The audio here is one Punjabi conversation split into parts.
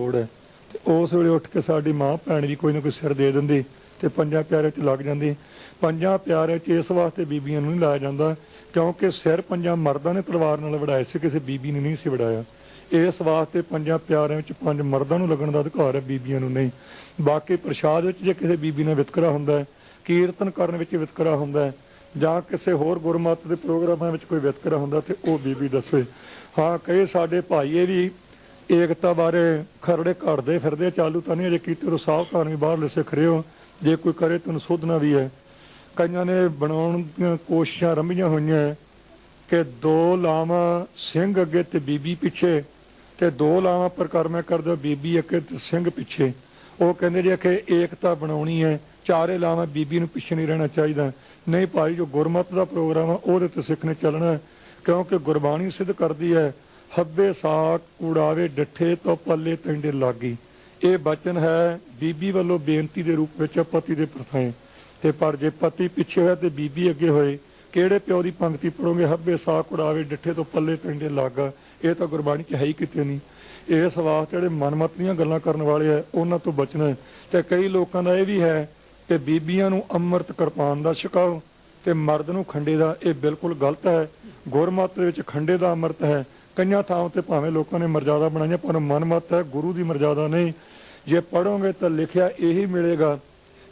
ਲੋੜ ਹੈ। ਤੇ ਉਸ ਵੇਲੇ ਉੱਠ ਕੇ ਸਾਡੀ ਮਾਂ ਭੈਣ ਵੀ ਕੋਈ ਨਾ ਕੋਈ ਸਿਰ ਦੇ ਦਿੰਦੀ ਤੇ ਪੰਜਾਂ ਪਿਆਰੇ 'ਚ ਲੱਗ ਜਾਂਦੀ। ਪੰਜਾਂ ਪਿਆਰੇ 'ਚ ਇਸ ਵਾਸਤੇ ਬੀਬੀਆਂ ਨੂੰ ਨਹੀਂ ਲਾਇਆ ਜਾਂਦਾ ਕਿਉਂਕਿ ਸਿਰ ਪੰਜਾਂ ਮਰਦਾਂ ਨੇ ਤਲਵਾਰ ਨਾਲ ਵੜਾਏ ਸੀ, ਕਿਸੇ ਬੀਬੀ ਨੇ ਨਹੀਂ ਸੀ ਵੜਾਇਆ ਇਸ ਵਾਸਤੇ ਪੰਜਾਂ ਪਿਆਰਿਆਂ ਵਿੱਚ ਪੰਜ ਮਰਦਾਂ ਨੂੰ ਲੱਗਣ ਦਾ ਅਧਿਕਾਰ ਹੈ, ਬੀਬੀਆਂ ਨੂੰ ਨਹੀਂ। ਬਾਕੀ ਪ੍ਰਸ਼ਾਦ ਵਿੱਚ ਜੇ ਕਿਸੇ ਬੀਬੀ ਨਾਲ ਵਿਤਕਰਾ ਹੁੰਦਾ ਹੈ, ਕੀਰਤਨ ਕਰਨ ਵਿੱਚ ਵਿਤਕਰਾ ਹੁੰਦਾ ਹੈ ਜਾਂ ਕਿਸੇ ਹੋਰ ਗੁਰਮਤਿ ਦੇ ਪ੍ਰੋਗਰਾਮਾਂ ਵਿੱਚ ਕੋਈ ਵਿਤਕਰਾ ਹੁੰਦਾ ਤੇ ਉਹ ਬੀਬੀ ਦੱਸੇ। ਹਾਂ, ਕਈ ਸਾਡੇ ਭਾਈ ਇਹ ਵੀ ਏਕਤਾ ਬਾਰੇ ਖਰੜੇ ਘੜਦੇ ਫਿਰਦੇ ਚਾਲੂ ਤਾਂ ਨਹੀਂ ਅਜੇ ਕੀਤੇ, ਤੋਂ ਸਾਵਧਾਨ ਵੀ ਬਾਹਰ ਸਿੱਖ ਰਹੇ ਹੋ, ਜੇ ਕੋਈ ਕਰੇ ਤੁਹਾਨੂੰ ਸੋਧਣਾ ਵੀ ਹੈ। ਕਈਆਂ ਨੇ ਬਣਾਉਣ ਦੀਆਂ ਕੋਸ਼ਿਸ਼ਾਂ ਰੰਭੀਆਂ ਹੋਈਆਂ ਕਿ ਦੋ ਲਾਵਾਂ ਸਿੰਘ ਅੱਗੇ ਤੇ ਬੀਬੀ ਪਿੱਛੇ, ਤੇ ਦੋ ਲਾਵਾਂ ਪਰਕਰਮਾ ਕਰਦੇ ਬੀਬੀ ਅੱਗੇ ਤੇ ਸਿੰਘ ਪਿੱਛੇ। ਉਹ ਕਹਿੰਦੇ ਜੀ ਕਿ ਏਕਤਾ ਬਣਾਉਣੀ ਹੈ, ਚਾਰੇ ਲਾਵਾਂ ਬੀਬੀ ਨੂੰ ਪਿੱਛੇ ਨਹੀਂ ਰਹਿਣਾ ਚਾਹੀਦਾ। ਨਹੀਂ ਭਾਈ, ਜੋ ਗੁਰਮਤ ਦਾ ਪ੍ਰੋਗਰਾਮ ਆ, ਉਹਦੇ ਤੇ ਸਿੱਖ ਨੇ ਚੱਲਣਾ ਕਿਉਂਕਿ ਗੁਰਬਾਣੀ ਸਿੱਧ ਕਰਦੀ ਹੈ ਹੱਬੇ ਸਾਕ ਕੁੜਾਵੇ ਡੱਠੇ ਤੋਂ ਪੱਲੇ ਟੰਡੇ ਲਾਗੀ। ਇਹ ਬਚਨ ਹੈ ਬੀਬੀ ਵੱਲੋਂ ਬੇਨਤੀ ਦੇ ਰੂਪ ਵਿੱਚ ਪਤੀ ਦੇ ਪ੍ਰਥਾਏ। ਤੇ ਪਰ ਜੇ ਪਤੀ ਪਿੱਛੇ ਹੋਇਆ ਤੇ ਬੀਬੀ ਅੱਗੇ ਹੋਏ, ਕਿਹੜੇ ਪਿਓ ਦੀ ਪੰਕਤੀ ਪੜੋਗੇ? ਹੱਬੇ ਸਾਕ ਕੁੜਾਵੇ ਡੱਠੇ ਤੋਂ ਪੱਲੇ ਟੰਡੇ ਲਾਗਾ। ਇਹ ਤਾਂ ਗੁਰਬਾਣੀ 'ਚ ਹੈ ਹੀ ਕਿਤੇ ਨਹੀਂ। ਇਸ ਵਾਸਤੇ ਜਿਹੜੇ ਮਨਮਤ ਦੀਆਂ ਗੱਲਾਂ ਕਰਨ ਵਾਲੇ ਆ, ਉਹਨਾਂ ਤੋਂ ਬਚਣਾ ਹੈ। ਤੇ ਕਈ ਲੋਕਾਂ ਦਾ ਇਹ ਵੀ ਹੈ ਕਿ ਬੀਬੀਆਂ ਨੂੰ ਅੰਮ੍ਰਿਤ ਕਿਰਪਾਨ ਦਾ ਛਕਾਓ ਤੇ ਮਰਦ ਨੂੰ ਖੰਡੇ ਦਾ, ਇਹ ਬਿਲਕੁਲ ਗਲਤ ਹੈ। ਗੁਰਮਤ ਦੇ ਵਿੱਚ ਖੰਡੇ ਦਾ ਅੰਮ੍ਰਿਤ ਹੈ। ਕਈਆਂ ਥਾਵਾਂ ਤੇ ਭਾਵੇਂ ਲੋਕਾਂ ਨੇ ਮਰਜ਼ਾਦਾ ਬਣਾਈਆਂ, ਪਰ ਮਨਮਤ ਹੈ, ਗੁਰੂ ਦੀ ਮਰਜ਼ਾਦਾ ਨਹੀਂ। ਜੇ ਪੜੋਗੇ ਤਾਂ ਲਿਖਿਆ ਇਹੀ ਮਿਲੇਗਾ,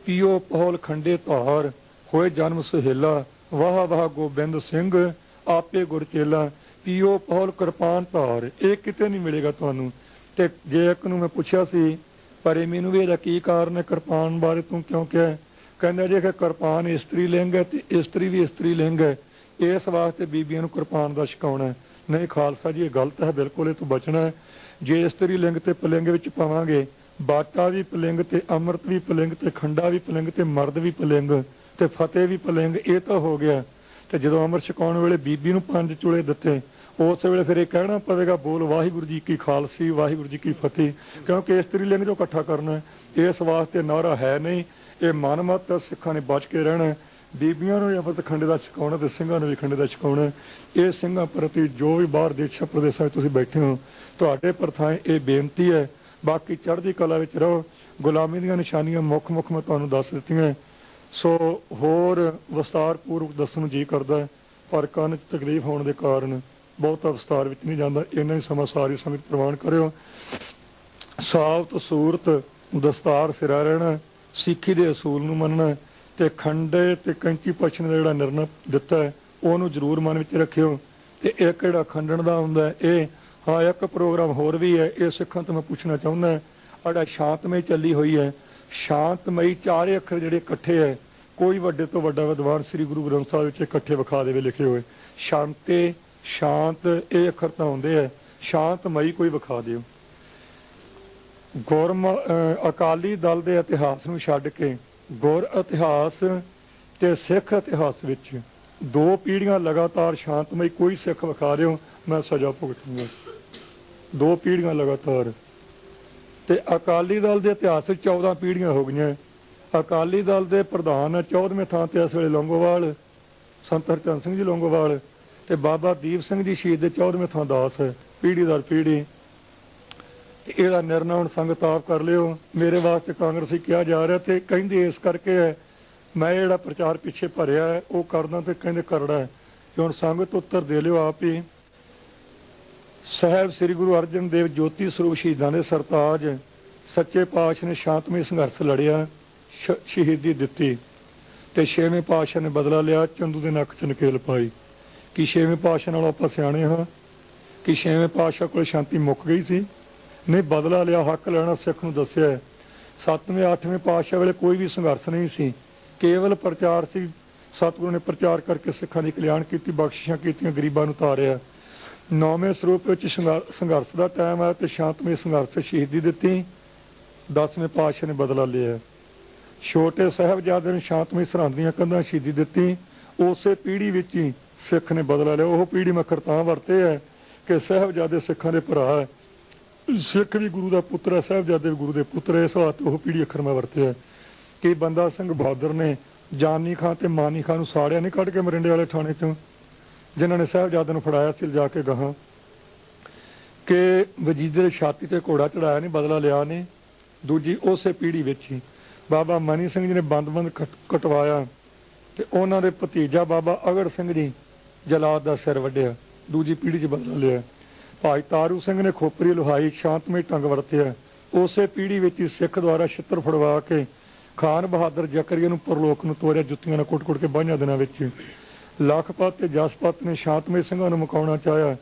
ਪੀਓ ਪਹਲ ਖੰਡੇ ਧਾਰ ਹੋਏ ਜਨਮ ਸੁਹੇਲਾ, ਵਾਹ ਵਾਹ ਗੋਬਿੰਦ ਸਿੰਘ, ਆਪੇ ਗੁਰ ਚੇਲਾ। ਪੀਓ ਪਹਲ ਕਿਰਪਾਨ ਧਾਰ, ਇਹ ਕਿਤੇ ਨਹੀਂ ਮਿਲੇਗਾ ਤੁਹਾਨੂੰ। ਤੇ ਜੇ ਇੱਕ ਨੂੰ ਮੈਂ ਪੁੱਛਿਆ ਸੀ, ਪਰ ਮੈਨੂੰ ਵੀ ਇਹਦਾ ਕੀ ਕਾਰਨ ਹੈ, ਕਿਰਪਾਨ ਬਾਰੇ ਤੂੰ ਕਿਉਂ ਕਿਹਾ? ਕਹਿੰਦਾ ਜੇ ਕਿ ਕਿਰਪਾਨ ਇਸਤਰੀ ਲਿੰਗ ਹੈ ਤੇ ਇਸਤਰੀ ਵੀ ਇਸਤਰੀ ਲਿੰਗ ਹੈ। ਇਸ ਵਾਸਤੇ ਬੀਬੀਆਂ ਨੂੰ ਕਿਰਪਾਨ ਦਾ ਛਕਾਉਣਾ ਹੈ। ਨਹੀਂ, ਖਾਲਸਾ ਜੀ, ਇਹ ਗਲਤ ਹੈ, ਬਿਲਕੁਲ ਇਹ ਤੋਂ ਬਚਣਾ ਹੈ। ਜੇ ਇਸਤਰੀ ਲਿੰਗ ਤੇ ਪਲਿੰਗ ਵਿੱਚ ਪਾਵਾਂਗੇ, ਬਾਟਾ ਵੀ ਪਲਿੰਗ ਤੇ, ਅੰਮ੍ਰਿਤ ਵੀ ਪਲਿੰਗ ਤੇ, ਖੰਡਾ ਵੀ ਪਲਿੰਗ ਤੇ, ਮਰਦ ਵੀ ਪਲਿੰਗ ਤੇ, ਫਤਿਹ ਵੀ ਪਲਿੰਗ, ਇਹ ਤਾਂ ਹੋ ਗਿਆ। ਤੇ ਜਦੋਂ ਅੰਮ੍ਰਿਤ ਛਕਾਉਣ ਵੇਲੇ ਬੀਬੀ ਨੂੰ ਪੰਜ ਚੁਲੇ ਦਿੱਤੇ, ਉਸ ਵੇਲੇ ਫਿਰ ਇਹ ਕਹਿਣਾ ਪਵੇਗਾ, ਬੋਲ ਵਾਹਿਗੁਰੂ ਜੀ ਕੀ ਖਾਲਸੀ, ਵਾਹਿਗੁਰੂ ਜੀ ਕੀ ਫਤਿਹ। ਕਿਉਂਕਿ ਇਸਤਰੀ ਲਿੰਗ ਜੋ ਇਕੱਠਾ ਕਰਨਾ ਇਸ ਵਾਸਤੇ ਨਾਰਾ ਹੈ ਨਹੀਂ, ਇਹ ਮਨਮਤ ਸਿੱਖਾਂ ਨੇ ਬਚ ਕੇ ਰਹਿਣਾ ਬੀਬੀਆਂ ਨੂੰ ਅੰਮ੍ਰਿਤ ਖੰਡੇ ਦਾ ਛਕਾਉਣਾ ਤੇ ਸਿੰਘਾਂ ਨੂੰ ਵੀ ਖੰਡੇ ਦਾ ਛਕਾਉਣਾ। ਇਹ ਸਿੰਘਾਂ ਪ੍ਰਤੀ ਜੋ ਵੀ ਬਾਹਰ ਦੇਸ਼ਾਂ ਪ੍ਰਦੇਸ਼ਾਂ ਵਿੱਚ ਤੁਸੀਂ ਬੈਠੇ ਹੋ, ਤੁਹਾਡੇ ਪ੍ਰਥਾਏ ਇਹ ਬੇਨਤੀ ਹੈ। ਬਾਕੀ ਚੜ੍ਹਦੀ ਕਲਾ ਵਿੱਚ ਰਹੋ। ਗੁਲਾਮੀ ਦੀਆਂ ਨਿਸ਼ਾਨੀਆਂ ਮੁੱਖ ਮੁੱਖ ਮੈਂ ਤੁਹਾਨੂੰ ਦੱਸ ਦਿੱਤੀਆਂ। ਸੋ ਹੋਰ ਵਿਸਤਾਰ ਪੂਰਵਕ ਦੱਸਣ ਨੂੰ ਜੀ ਕਰਦਾ ਪਰ ਕੰਨ 'ਚ ਤਕਲੀਫ ਹੋਣ ਦੇ ਕਾਰਨ ਬਹੁਤਾ ਵਿਸਤਾਰ ਵਿੱਚ ਨਹੀਂ ਜਾਂਦਾ। ਇੰਨਾ ਹੀ ਸਮਾਂ ਸਾਰੀ ਸੰਗਤ ਪ੍ਰਵਾਨ ਕਰਿਓ। ਸਾਫ਼ਤ ਸੂਰਤ ਦਸਤਾਰ ਸਿਰਾ ਰਹਿਣਾ, ਸਿੱਖੀ ਦੇ ਅਸੂਲ ਨੂੰ ਮੰਨਣਾ ਤੇ ਖੰਡੇ ਤੇ ਕੈਂਚੀ ਪਛਣ ਦਾ ਜਿਹੜਾ ਨਿਰਣਾ ਦਿੱਤਾ ਹੈ, ਉਹਨੂੰ ਜ਼ਰੂਰ ਮਨ ਵਿੱਚ ਰੱਖਿਓ। ਤੇ ਇੱਕ ਜਿਹੜਾ ਖੰਡਣ ਦਾ ਹੁੰਦਾ ਇਹ ਹਾਂ, ਇੱਕ ਪ੍ਰੋਗਰਾਮ ਹੋਰ ਵੀ ਹੈ, ਇਹ ਸਿੱਖਾਂ ਤੋਂ ਮੈਂ ਪੁੱਛਣਾ ਚਾਹੁੰਦਾ ਅੜਾ ਸ਼ਾਂਤਮਈ ਚੱਲੀ ਹੋਈ ਹੈ। ਸ਼ਾਂਤਮਈ ਚਾਰੇ ਅੱਖਰ ਜਿਹੜੇ ਇਕੱਠੇ ਹੈ, ਕੋਈ ਵੱਡੇ ਤੋਂ ਵੱਡਾ ਵਿਦਵਾਨ ਸ੍ਰੀ ਗੁਰੂ ਗ੍ਰੰਥ ਸਾਹਿਬ ਵਿੱਚ ਇਕੱਠੇ ਵਿਖਾ ਦੇਵੇ, ਲਿਖੇ ਹੋਏ। ਸ਼ਾਂਤੇ, ਸ਼ਾਂਤ, ਇਹ ਅੱਖਰ ਤਾਂ ਹੁੰਦੇ ਹੈ, ਸ਼ਾਂਤਮਈ ਕੋਈ ਵਿਖਾ ਦਿਓ। ਗੁਰਮ ਅਕਾਲੀ ਦਲ ਦੇ ਇਤਿਹਾਸ ਨੂੰ ਛੱਡ ਕੇ ਗੁਰ ਇਤਿਹਾਸ ਤੇ ਸਿੱਖ ਇਤਿਹਾਸ ਵਿੱਚ ਦੋ ਪੀੜ੍ਹੀਆਂ ਲਗਾਤਾਰ ਸ਼ਾਂਤਮਈ ਕੋਈ ਸਿੱਖ ਵਿਖਾ ਦਿਓ ਮੈਂ ਸਜ਼ਾ ਭੁਗਤੂੰਗਾ। ਦੋ ਪੀੜ੍ਹੀਆਂ ਲਗਾਤਾਰ। ਤੇ ਅਕਾਲੀ ਦਲ ਦੇ ਇਤਿਹਾਸ ਵਿੱਚ 14 ਪੀੜ੍ਹੀਆਂ ਹੋ ਗਈਆਂ। ਅਕਾਲੀ ਦਲ ਦੇ ਪ੍ਰਧਾਨ 14ਵੇਂ ਥਾਂ ਤੇ ਇਸ ਵੇਲੇ ਲੌਂਗੋਵਾਲ, ਸੰਤ ਹਰਚੰਦ ਸਿੰਘ ਜੀ ਲੌਂਗੋਵਾਲ ਤੇ ਬਾਬਾ ਦੀਪ ਸਿੰਘ ਜੀ ਸ਼ਹੀਦ ਦੇ 14ਵੇਂ ਥਾਂ ਦਾਸ ਹੈ ਪੀੜ੍ਹੀ ਦਰ ਪੀੜ੍ਹੀ। ਇਹਦਾ ਨਿਰਣਾ ਹੁਣ ਸੰਗਤ ਆਪ ਕਰ ਲਿਓ। ਮੇਰੇ ਵਾਸਤੇ ਕਾਂਗਰਸੀ ਕਿਹਾ ਜਾ ਰਿਹਾ ਤੇ ਕਹਿੰਦੇ ਇਸ ਕਰਕੇ ਹੈ, ਮੈਂ ਜਿਹੜਾ ਪ੍ਰਚਾਰ ਪਿੱਛੇ ਭਰਿਆ ਹੈ, ਉਹ ਕਰਦਾ ਤੇ ਕਹਿੰਦੇ ਕਰੜਾ ਹੈ। ਤੇ ਹੁਣ ਸੰਗਤ ਉੱਤਰ ਦੇ ਲਿਓ ਆਪ ਹੀ। ਸਾਹਿਬ ਸ੍ਰੀ ਗੁਰੂ ਅਰਜਨ ਦੇਵ ਜੋਤੀ ਸਰੂਪ ਸ਼ਹੀਦਾਂ ਦੇ ਸਰਤਾਜ, ਸੱਚੇ ਪਾਤਸ਼ਾਹ ਨੇ ਸ਼ਾਂਤਮਈ ਸੰਘਰਸ਼ ਲੜਿਆ ਸ਼ਹੀਦੀ ਦਿੱਤੀ ਤੇ ਛੇਵੇਂ ਪਾਤਸ਼ਾਹ ਨੇ ਬਦਲਾ ਲਿਆ, ਚੰਦੂ ਦੇ ਨੱਕ ਚ ਨਕੇਲ ਪਾਈ। ਕਿ ਛੇਵੇਂ ਪਾਤਸ਼ਾਹ ਨਾਲੋਂ ਆਪਾਂ ਸਿਆਣੇ ਹਾਂ? ਕਿ ਛੇਵੇਂ ਪਾਤਸ਼ਾਹ ਕੋਲ ਸ਼ਾਂਤੀ ਮੁੱਕ ਗਈ ਸੀ? ਨਹੀਂ, ਬਦਲਾ ਲਿਆ, ਹੱਕ ਲੈਣਾ ਸਿੱਖ ਨੂੰ ਦੱਸਿਆ ਹੈ। ਸੱਤਵੇਂ, ਅੱਠਵੇਂ ਪਾਤਸ਼ਾਹ ਵੇਲੇ ਕੋਈ ਵੀ ਸੰਘਰਸ਼ ਨਹੀਂ ਸੀ। ਕੇਵਲ ਪ੍ਰਚਾਰ ਸੀ। ਸਤਿਗੁਰੂ ਨੇ ਪ੍ਰਚਾਰ ਕਰਕੇ ਸਿੱਖਾਂ ਦੀ ਕਲਿਆਣ ਕੀਤੀ, ਬਖਸ਼ਿਸ਼ਾਂ ਕੀਤੀਆਂ, ਗਰੀਬਾਂ ਨੂੰ ਤਾਰਿਆ। ਨੌਵੇਂ ਸਰੂਪ ਵਿੱਚ ਸੰਘਰ- ਸੰਘਰਸ਼ ਦਾ ਟਾਈਮ ਹੈ ਤੇ ਸ਼ਾਂਤਮਈ ਸੰਘਰਸ਼ ਸ਼ਹੀਦੀ ਦਿੱਤੀ। ਦਸਵੇਂ ਪਾਤਸ਼ਾਹ ਨੇ ਬਦਲਾ ਲਿਆ। ਛੋਟੇ ਸਾਹਿਬਜ਼ਾਦੇ ਨੂੰ ਸ਼ਾਂਤਮਈ ਸਰਹੰਦ ਦੀਆਂ ਕੰਧਾਂ ਸ਼ਹੀਦੀ ਦਿੱਤੀ। ਉਸੇ ਪੀੜ੍ਹੀ ਵਿੱਚ ਹੀ ਸਿੱਖ ਨੇ ਬਦਲਾ ਲਿਆ। ਉਹ ਪੀੜ੍ਹੀ ਮੱਖਰ ਤਾਂ ਵਰਤੇ ਹੈ ਕਿ ਸਾਹਿਬਜ਼ਾਦੇ ਸਿੱਖਾਂ ਦੇ ਭਰਾ ਹੈ। ਸਿੱਖ ਵੀ ਗੁਰੂ ਦਾ ਪੁੱਤਰ ਹੈ ਸਾਹਿਬਜ਼ਾਦੇ ਵੀ ਗੁਰੂ ਦੇ ਪੁੱਤਰ ਹੈ ਇਸ ਵਾਸਤੇ ਉਹ ਪੀੜ੍ਹੀ ਅੱਖਰ ਮੈਂ ਵਰਤਿਆ ਕਿ ਬੰਦਾ ਸਿੰਘ ਬਹਾਦਰ ਨੇ ਜਾਨੀ ਖਾਂ ਤੇ ਮਾਨੀ ਖਾਂ ਨੂੰ ਸਾੜਿਆ ਨਹੀਂ ਕੱਢ ਕੇ ਮਰਿੰਡੇ ਵਾਲੇ ਥਾਣੇ ਚੋਂ, ਜਿਨ੍ਹਾਂ ਨੇ ਸਾਹਿਬਜ਼ਾਦੇ ਨੂੰ ਫੜਾਇਆ ਸੀ, ਲਿਜਾ ਕੇ ਗਾਹਾਂ, ਕਿ ਵਜੀਦੇ ਦੀ ਛਾਤੀ ਤੇ ਘੋੜਾ ਚੜਾਇਆ ਨਹੀਂ ਬਦਲਾ ਲਿਆ ਨਹੀਂ ਦੂਜੀ ਉਸੇ ਪੀੜ੍ਹੀ ਵਿੱਚ ਹੀ, ਬਾਬਾ ਮਨੀ ਸਿੰਘ ਜੀ ਨੇ ਬੰਦ-ਬੰਦ ਕਟਵਾਇਆ, ਤੇ ਉਹਨਾਂ ਦੇ ਭਤੀਜਾ ਬਾਬਾ ਅਗੜ ਸਿੰਘ ਜੀ ਜਲਾਦ ਦਾ ਸਿਰ ਵੱਢਿਆ, ਦੂਜੀ ਪੀੜ੍ਹੀ 'ਚ ਬਦਲਾ ਲਿਆ। ਭਾਈ ਤਾਰੂ ਸਿੰਘ ਨੇ ਖੋਪਰੀ ਲੁਹਾਈ, ਸ਼ਾਂਤਮਈ ਢੰਗ ਵਰਤਿਆ। ਉਸੇ ਪੀੜ੍ਹੀ ਵਿੱਚ ਹੀ ਸਿੱਖ ਦੁਆਰਾ ਛਿੱਤਰ ਫੜਵਾ ਕੇ ਖਾਨ ਬਹਾਦਰ ਜ਼ਕਰੀਆ ਨੂੰ ਪਰਲੋਕ ਨੂੰ ਤੋਰਿਆ ਜੁੱਤੀਆਂ ਨਾਲ ਕੁੱਟ-ਕੁੱਟ ਕੇ ਬਾਈਆਂ ਦਿਨਾਂ ਵਿੱਚ। ਲਖਪਤ ਤੇ ਜਸਪਤ ਨੇ ਸ਼ਾਂਤਮਈ ਸਿੰਘਾਂ ਨੂੰ ਮੁਕਾਉਣਾ ਚਾਹਿਆ।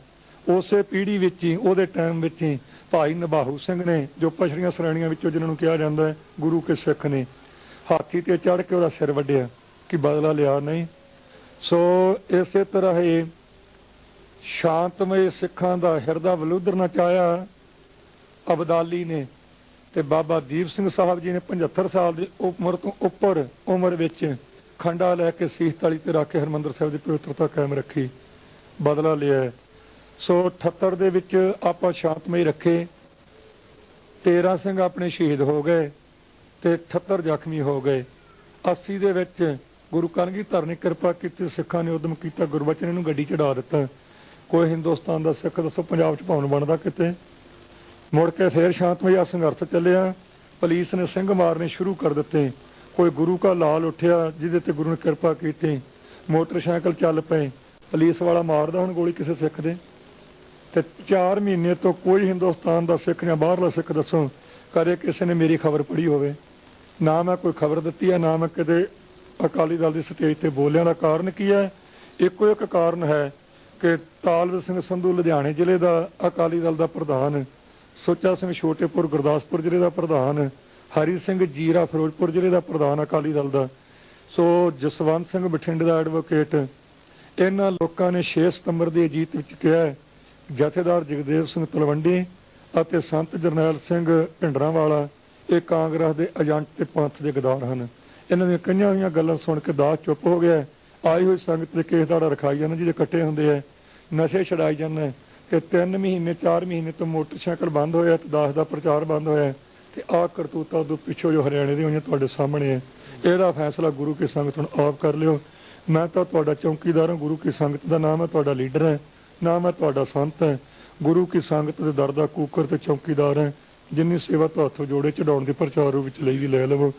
ਉਸੇ ਪੀੜ੍ਹੀ ਵਿੱਚ ਹੀ, ਉਹਦੇ ਟਾਈਮ ਵਿੱਚ ਹੀ ਭਾਈ ਨਬਾਹੂ ਸਿੰਘ ਨੇ, ਜੋ ਪਛੜੀਆਂ ਸ਼੍ਰੇਣੀਆਂ ਵਿੱਚੋਂ ਜਿਨ੍ਹਾਂ ਨੂੰ ਕਿਹਾ ਜਾਂਦਾ ਹੈ, ਗੁਰੂ ਕੇ ਸਿੱਖ ਨੇ, ਹਾਥੀ ਤੇ ਚੜ੍ਹ ਕੇ ਉਹਦਾ ਸਿਰ ਵੱਢਿਆ ਕਿ ਬਦਲਾ ਲਿਆ ਨਹੀਂ। ਸੋ ਇਸੇ ਤਰ੍ਹਾਂ ਇਹ ਸ਼ਾਂਤਮਈ ਸਿੱਖਾਂ ਦਾ ਹਿਰਦਾ ਵਲੂਦਰ ਨਚਾਇਆ ਅਬਦਾਲੀ ਨੇ ਤੇ ਬਾਬਾ ਦੀਪ ਸਿੰਘ ਸਾਹਿਬ ਜੀ ਨੇ 75 ਸਾਲ ਦੀ ਉਮਰ ਤੋਂ ਉੱਪਰ ਉਮਰ ਵਿੱਚ ਖੰਡਾ ਲੈ ਕੇ ਸੀਸ ਤਲੀ ਤੇ ਰੱਖ ਕੇ ਹਰਮੰਦਰ ਸਾਹਿਬ ਦੀ ਪਵਿੱਤਰਤਾ ਕਾਇਮ ਰੱਖੀ, ਬਦਲਾ ਲਿਆ। ਸੋ 78 ਦੇ ਵਿੱਚ ਆਪਾਂ ਸ਼ਾਂਤਮਈ ਰੱਖੇ 13 ਸਿੰਘ ਆਪਣੇ ਸ਼ਹੀਦ ਹੋ ਗਏ ਤੇ 78 ਜ਼ਖਮੀ ਹੋ ਗਏ। 80 ਦੇ ਵਿੱਚ ਗੁਰੂ ਕਲਗੀਧਰ ਨੇ ਕਿਰਪਾ ਕੀਤੀ, ਸਿੱਖਾਂ ਨੇ ਉਦਮ ਕੀਤਾ, ਗੁਰਬਚਨ ਨੂੰ ਗੱਡੀ ਚੜਾ ਦਿੱਤਾ। ਕੋਈ ਹਿੰਦੁਸਤਾਨ ਦਾ ਸਿੱਖ ਦੱਸੋ, ਪੰਜਾਬ 'ਚ ਭਵਨ ਬਣਦਾ ਕਿਤੇ ਮੁੜ ਕੇ ਫੇਰ ਸ਼ਾਂਤਮਈ ਆ ਸੰਘਰਸ਼ ਚੱਲਿਆ। ਪੁਲਿਸ ਨੇ ਸਿੰਘ ਮਾਰਨੇ ਸ਼ੁਰੂ ਕਰ ਦਿੱਤੇ। ਕੋਈ ਗੁਰੂ ਕਾ ਲਾਲ ਉੱਠਿਆ, ਜਿਹਦੇ ਤੇ ਗੁਰੂ ਨੇ ਕਿਰਪਾ ਕੀਤੀ। ਮੋਟਰਸਾਈਕਲ ਚੱਲ ਪਏ। ਪੁਲਿਸ ਵਾਲਾ ਮਾਰਦਾ ਹੁਣ ਗੋਲੀ ਕਿਸੇ ਸਿੱਖ ਦੇ? ਤੇ 4 ਮਹੀਨੇ ਤੋਂ ਕੋਈ ਹਿੰਦੁਸਤਾਨ ਦਾ ਸਿੱਖ ਜਾਂ ਬਾਹਰਲਾ ਸਿੱਖ ਦੱਸੋ, ਕਦੇ ਕਿਸੇ ਨੇ ਮੇਰੀ ਖਬਰ ਪੜ੍ਹੀ ਹੋਵੇ। ਨਾ ਮੈਂ ਕੋਈ ਖਬਰ ਦਿੱਤੀ ਹੈ, ਨਾ ਮੈਂ ਕਦੇ ਅਕਾਲੀ ਦਲ ਦੀ ਸਟੇਜ ਤੇ ਬੋਲਿਆਂ ਦਾ ਕਾਰਨ ਕੀ ਹੈ? ਇੱਕੋ ਇੱਕ ਕਾਰਨ ਹੈ ਕਿ ਤਾਲਬ ਸਿੰਘ ਸੰਧੂ ਲੁਧਿਆਣੇ ਜ਼ਿਲ੍ਹੇ ਦਾ ਅਕਾਲੀ ਦਲ ਦਾ ਪ੍ਰਧਾਨ, ਸੁੱਚਾ ਸਿੰਘ ਛੋਟੇਪੁਰ ਗੁਰਦਾਸਪੁਰ ਜ਼ਿਲ੍ਹੇ ਦਾ ਪ੍ਰਧਾਨ, ਹਰੀ ਸਿੰਘ ਜੀਰਾ ਫਿਰੋਜ਼ਪੁਰ ਜ਼ਿਲ੍ਹੇ ਦਾ ਪ੍ਰਧਾਨ ਅਕਾਲੀ ਦਲ ਦਾ। ਸੋ ਜਸਵੰਤ ਸਿੰਘ ਬਠਿੰਡੇ ਦਾ ਐਡਵੋਕੇਟ ਇਹਨਾਂ ਲੋਕਾਂ ਨੇ 6 ਸਤੰਬਰ ਦੀ ਅਜੀਤ ਵਿੱਚ ਕਿਹਾ ਜਥੇਦਾਰ ਜਗਦੇਵ ਸਿੰਘ ਤਲਵੰਡੀ ਅਤੇ ਸੰਤ ਜਰਨੈਲ ਸਿੰਘ ਭਿੰਡਰਾਂਵਾਲਾ ਇਹ ਕਾਂਗਰਸ ਦੇ ਏਜੰਟ ਤੇ ਪੰਥ ਦੇ ਗਦਾਰ ਹਨ। ਇਹਨਾਂ ਦੀਆਂ ਕਈਆਂ ਹੋਈਆਂ ਗੱਲਾਂ ਸੁਣ ਕੇ ਦਾਸ ਚੁੱਪ ਹੋ ਗਿਆ ਆਈ ਹੋਈ ਸੰਗਤ ਦੇ ਕੇਸ ਦਾੜਾ ਰਖਾਈ ਜਾਂਦੇ ਜਿਹਦੇ ਇਕੱਠੇ ਹੁੰਦੇ ਆ, ਨਸ਼ੇ ਛਡਾਈ ਜਾਂਦੇ ਤੇ 3 ਮਹੀਨੇ 4 ਮਹੀਨੇ ਤੋਂ ਮੋਟਰਸਾਈਕਲ ਬੰਦ ਹੋਇਆ, ਤੇ 10 ਦਾ ਪ੍ਰਚਾਰ ਬੰਦ ਹੋਇਆ, ਤੇ ਆਹ ਕਰਤੂਤਾਂ ਤੋਂ ਪਿੱਛੋਂ ਜੋ ਹਰਿਆਣੇ ਦੀ ਹੋਈਆਂ ਤੁਹਾਡੇ ਸਾਹਮਣੇ ਹੈ ਇਹਦਾ ਫੈਸਲਾ ਗੁਰੂ ਕੀ ਸੰਗਤ ਨੂੰ ਆਪ ਕਰ ਲਿਓ। ਮੈਂ ਤਾਂ ਤੁਹਾਡਾ ਚੌਕੀਦਾਰ ਹਾਂ, ਗੁਰੂ ਕੀ ਸੰਗਤ ਦਾ ਨਾਮ ਹੈ ਤੁਹਾਡਾ ਲੀਡਰ ਹੈ, ਨਾਮ ਹੈ ਤੁਹਾਡਾ ਸੰਤ ਹੈ, ਗੁਰੂ ਕੀ ਸੰਗਤ ਦੇ ਦਰ ਦਾ ਕੂਕਰ ਤੇ ਚੌਕੀਦਾਰ ਹੈ, ਜਿੰਨੀ ਸੇਵਾ ਤੁਹਾਥੋਂ ਜੋੜੇ ਚੜਾਉਣ ਦੇ ਪ੍ਰਚਾਰ ਵਿੱਚ ਲਈ ਵੀ ਲੈ ਲਵੋ।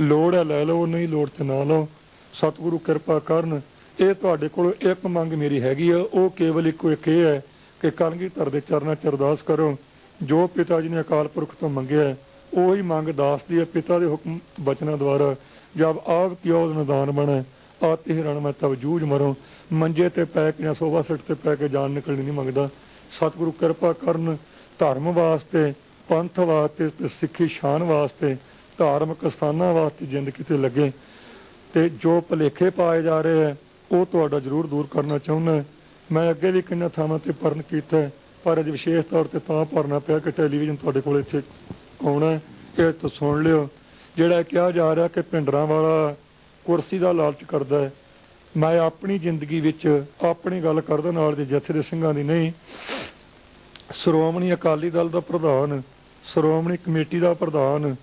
ਲੋੜ ਹੈ ਲੈ ਲਵੋ ਨਹੀਂ ਲੋੜ ਤੇ ਨਾ ਲਓ। ਸਤਿਗੁਰੂ ਕਿਰਪਾ ਕਰਨ, ਇਹ ਤੁਹਾਡੇ ਕੋਲ ਇੱਕ ਮੰਗ ਮੇਰੀ ਹੈਗੀ ਆ, ਉਹ ਕੇਵਲ ਇੱਕੋ ਇੱਕ ਇਹ ਹੈ ਕਿ ਕਲਗੀ ਧਰ ਦੇ ਚਰਨਾਂ ਚ ਅਰਦਾਸ ਕਰੋ, ਜੋ ਪਿਤਾ ਜੀ ਨੇ ਅਕਾਲ ਪੁਰਖ ਤੋਂ ਮੰਗਿਆ ਉਹੀ ਮੰਗ ਦਾਸ ਦੀ ਹੈ, ਪਿਤਾ ਦੇ ਹੁਕਮ ਬਚਨਾਂ ਦੁਆਰਾ, ਜਬ ਆਪ ਕਿਉ ਨਿਦਾਨ ਬਣੇ ਆਤੇ ਰਣ ਮੈਂ ਤਬ ਜੂਝ ਮਰੋ, ਮੰਜੇ ਤੇ ਪੈ ਕੇ ਜਾਂ ਸੋਭਾ ਸਿੱਟ ਤੇ ਪੈ ਕੇ ਜਾਨ ਨਿਕਲਣੀ ਨਹੀਂ ਮੰਗਦਾ। ਸਤਿਗੁਰੂ ਕਿਰਪਾ ਕਰਨ, ਧਰਮ ਵਾਸਤੇ, ਪੰਥ ਵਾਸਤੇ ਤੇ ਸਿੱਖੀ ਸ਼ਾਨ ਵਾਸਤੇ, ਧਾਰਮਿਕ ਸਥਾਨਾਂ ਵਾਸਤੇ ਜ਼ਿੰਦਗੀ ਤੇ ਲੱਗੇ ਤੇ ਜੋ ਭਲੇਖੇ ਪਾਏ ਜਾ ਰਹੇ ਹੈ, ਉਹ ਤੁਹਾਡਾ ਜ਼ਰੂਰ ਦੂਰ ਕਰਨਾ ਚਾਹੁੰਦਾ ਮੈਂ ਅੱਗੇ ਵੀ ਕਿੰਨਾ ਥਾਵਾਂ ਤੇ ਪਰਨ ਕੀਤਾ ਪਰ ਅੱਜ ਵਿਸ਼ੇਸ਼ ਤੌਰ ਤੇ ਤਾਂ ਭਰਨਾ ਪਿਆ ਕਿ ਟੈਲੀਵਿਜ਼ਨ ਤੁਹਾਡੇ ਕੋਲ ਇੱਥੇ ਆਉਣਾ ਇਹ ਤੋਂ ਸੁਣ ਲਿਓ। ਜਿਹੜਾ ਕਿਹਾ ਜਾ ਰਿਹਾ ਕਿ ਭਿੰਡਰਾਂ ਵਾਲਾ ਕੁਰਸੀ ਦਾ ਲਾਲਚ ਕਰਦਾ ਹੈ, ਮੈਂ ਆਪਣੀ ਜ਼ਿੰਦਗੀ ਵਿੱਚ ਆਪਣੀ ਗੱਲ ਕਰਦਾ ਨਾਲ ਦੇ ਜਥੇ ਦੇ ਸਿੰਘਾਂ ਦੀ ਨਹੀਂ। ਸ਼੍ਰੋਮਣੀ ਅਕਾਲੀ ਦਲ ਦਾ ਪ੍ਰਧਾਨ, ਸ਼੍ਰੋਮਣੀ ਕਮੇਟੀ ਦਾ ਪ੍ਰਧਾਨ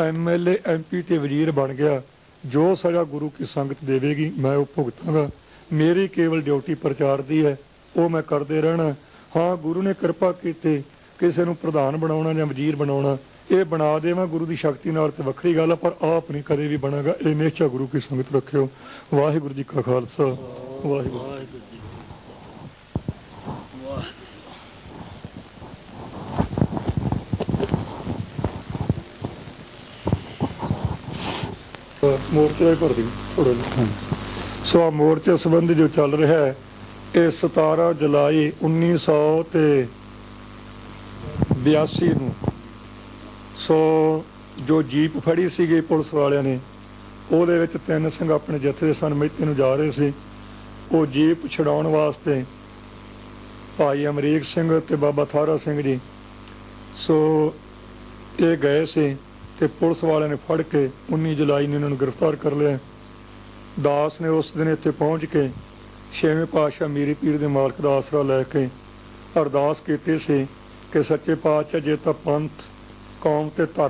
ਐਮਐਲਏ ਐਮਪੀ ਤੇ ਵਜ਼ੀਰ ਬਣ ਗਿਆ। ਜੋ ਸਜ਼ਾ ਗੁਰੂ ਕੀ ਸੰਗਤ ਦੇਵੇਗੀ, ਮੈਂ ਉਹ ਭੁਗਤਾਂਗਾ। ਮੇਰੀ ਕੇਵਲ ਡਿਊਟੀ ਪ੍ਰਚਾਰ ਦੀ ਹੈ, ਉਹ ਮੈਂ ਕਰਦੇ ਰਹਿਣਾ। ਹਾਂ, ਗੁਰੂ ਨੇ ਕਿਰਪਾ ਕੀਤੀ, ਕਿਸੇ ਨੂੰ ਪ੍ਰਧਾਨ ਬਣਾਉਣਾ ਜਾਂ ਵਜ਼ੀਰ ਬਣਾਉਣਾ, ਇਹ ਬਣਾ ਦੇਵਾਂ ਗੁਰੂ ਦੀ ਸ਼ਕਤੀ ਨਾਲ ਤੇ ਵੱਖਰੀ ਗੱਲ ਆ, ਪਰ ਆਪ ਨਹੀਂ ਕਦੇ ਵੀ ਬਣਾਗਾ। ਇਹ ਨਿਸ਼ਚਾ ਗੁਰੂ ਕੀ ਸੰਗਤ ਰੱਖਿਓ। ਵਾਹਿਗੁਰੂ ਜੀ ਕਾ ਖਾਲਸਾ। ਵਾਹਿਗੁਰੂ। ਵਾਹਿਗੁਰੂ ਮੋਰਚੇ ਦਾ ਹੀ ਭਰ ਦੀ ਸੋ ਆਹ ਮੋਰਚੇ ਸੰਬੰਧੀ ਜੋ ਚੱਲ ਰਿਹਾ ਹੈ, ਇਹ 17 ਜੁਲਾਈ 1900 ਤੇ 82 ਨੂੰ। ਸੋ ਜੋ ਜੀਪ ਫੜੀ ਸੀਗੀ ਪੁਲਿਸ ਵਾਲਿਆਂ ਨੇ, ਉਹਦੇ ਵਿੱਚ ਤਿੰਨ ਸਿੰਘ ਆਪਣੇ ਜਥੇ ਦੇ ਸਨ, ਮਹਿਤੇ ਨੂੰ ਜਾ ਰਹੇ ਸੀ। ਉਹ ਜੀਪ ਛਡਾਉਣ ਵਾਸਤੇ ਭਾਈ ਅਮਰੀਕ ਸਿੰਘ ਤੇ ਬਾਬਾ ਥਾਰਾ ਸਿੰਘ ਜੀ, ਸੋ ਇਹ ਗਏ ਸੀ। ਤੇ ਪੁਲਿਸ ਵਾਲਿਆਂ ਨੇ ਫੜ ਕੇ 19 ਜੁਲਾਈ ਨੂੰ ਇਹਨਾਂ ਨੂੰ ਗ੍ਰਿਫਤਾਰ ਕਰ ਲਿਆ। ਦਾਸ ਨੇ ਉਸ ਦਿਨ ਇੱਥੇ ਪਹੁੰਚ ਕੇ ਛੇਵੇਂ ਪਾਤਸ਼ਾਹ ਮੀਰੀ ਪੀਰ ਦੇ ਮਾਲਕ ਦਾ ਆਸਰਾ ਲੈ ਕੇ ਅਰਦਾਸ ਕੀਤੀ ਸੀ ਕਿ ਸੱਚੇ ਪਾਤਸ਼ਾਹ ਜੇ ਤਾਂ ਪੰਥ, ਕੌਮ ਤੇ ਧਰਮ